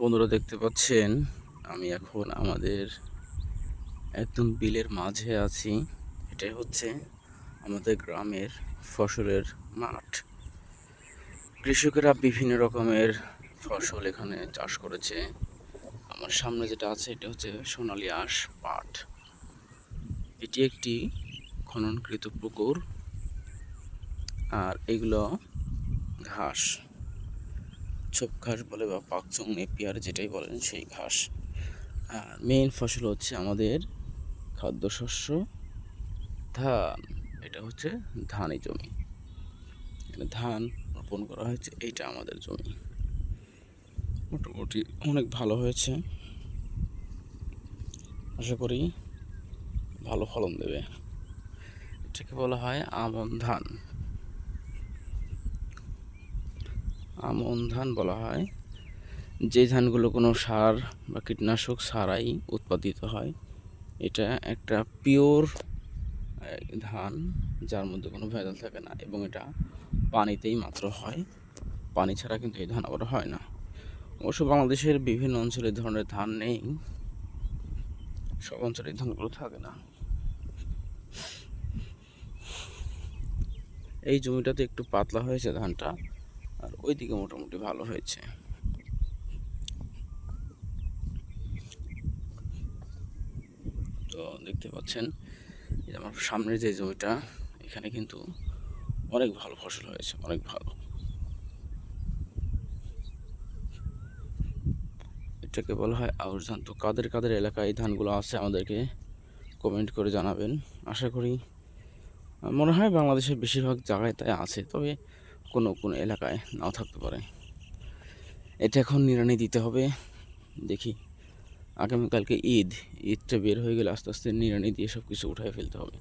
বন্ধুরা দেখতে পাচ্ছেন, আমি এখন আমাদের একদম বিলের মাঝে আছি। এটাই হচ্ছে আমাদের গ্রামের ফসলের মাঠ। কৃষকেরা বিভিন্ন রকমের ফসল এখানে চাষ করেছে। আমার সামনে যেটা আছে, এটা হচ্ছে সোনালী আঁশ পাট। এটি একটি খননকৃত পুকুর, আর এগুলো ঘাস। ছোপ ঘাস বলে বা পাকচং, নেপিয়ার যেটাই বলেন সেই ঘাস। আর মেইন ফসল হচ্ছে আমাদের খাদ্যশস্য, ধান, এটা হচ্ছে ধানই জমি। এখানে ধান রোপণ করা হয়েছে, এইটা আমাদের জমি। মোটামুটি অনেক ভালো হয়েছে। আশা করি ভালো ফলন দেবে। এটাকে বলা হয় আমন ধান। আমন ধান বলা হয়। যে ধানগুলো কোনো সার বা কীটনাশক ছাড়াই উৎপাদিত হয়, এটা একটা পিওর ধান যার মধ্যে কোনো ভেজাল থাকে না এবং এটা পানিতেই মাত্র হয়। পানি ছাড়া কিন্তু এই ধান আবার হয় না। অবশ্য বাংলাদেশের বিভিন্ন অঞ্চলে ধরনের ধান নেই। সব অঞ্চলে ধানগুলো থাকে না। এই জমিটাতে একটু পাতলা হয়েছে ধানটা। আর ওইদিকে মোটামুটি ভালো হয়েছে। তো দেখতে পাচ্ছেন আমার সামনের যে জমিটা, এখানে কিন্তু অনেক ভালো ফসল হয়েছে, অনেক ভালো। এটাকে বলা হয় আউশ ধান তো কাদের কাদের এলাকায় এই ধানগুলো আছে আমাদেরকে কমেন্ট করে জানাবেন। আশা করি, মনে হয় বাংলাদেশের বেশিরভাগ জায়গায় তাই আছে। তবে কোনো কোনো এলাকায় নাও থাকতে পারে। এটা এখন নিড়ানি দিতে হবে। দেখি, আগামীকালকে ঈদ, ঈদটা বের হয়ে গেলে আস্তে আস্তে নিড়ানি দিয়ে সব কিছু উঠায় ফেলতে হবে।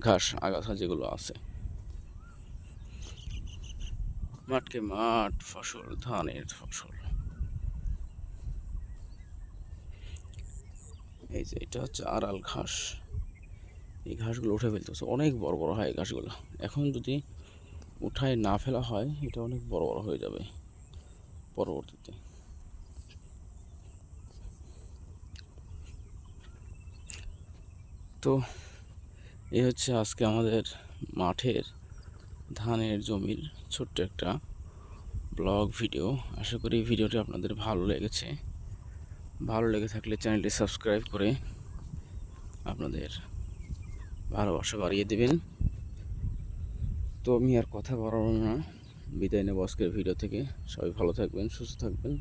ঘাস, আগাছা যেগুলো আছে। মাঠকে মাঠ, ফসল, ধানের ফসল। এই যে, এটা হচ্ছে আড়াল ঘাস। এই ঘাসগুলো উঠে ফেলতে হচ্ছে। অনেক বড় বড় হয় এই ঘাসগুলো। এখন যদি উঠায় না ফেলা হয়, এটা অনেক বড় বড় হয়ে যাবে পরবর্তীতে। তো এই হচ্ছে আজকে আমাদের মাঠের ধানের জমির ছোট্ট একটা ব্লগ ভিডিও। আশা করি ভিডিওটি আপনাদের ভালো লেগেছে। ভালো লেগে থাকলে চ্যানেলটি সাবস্ক্রাইব করে আপনাদের ভালোবাসা বাড়িয়ে দেবেন। তো আমি আর কথা বাড়াবো না। বিদায় নেব আজকের ভিডিও থেকে। সবাই ভালো থাকবেন, সুস্থ থাকবেন।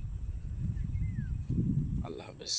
আল্লাহ হাফেজ।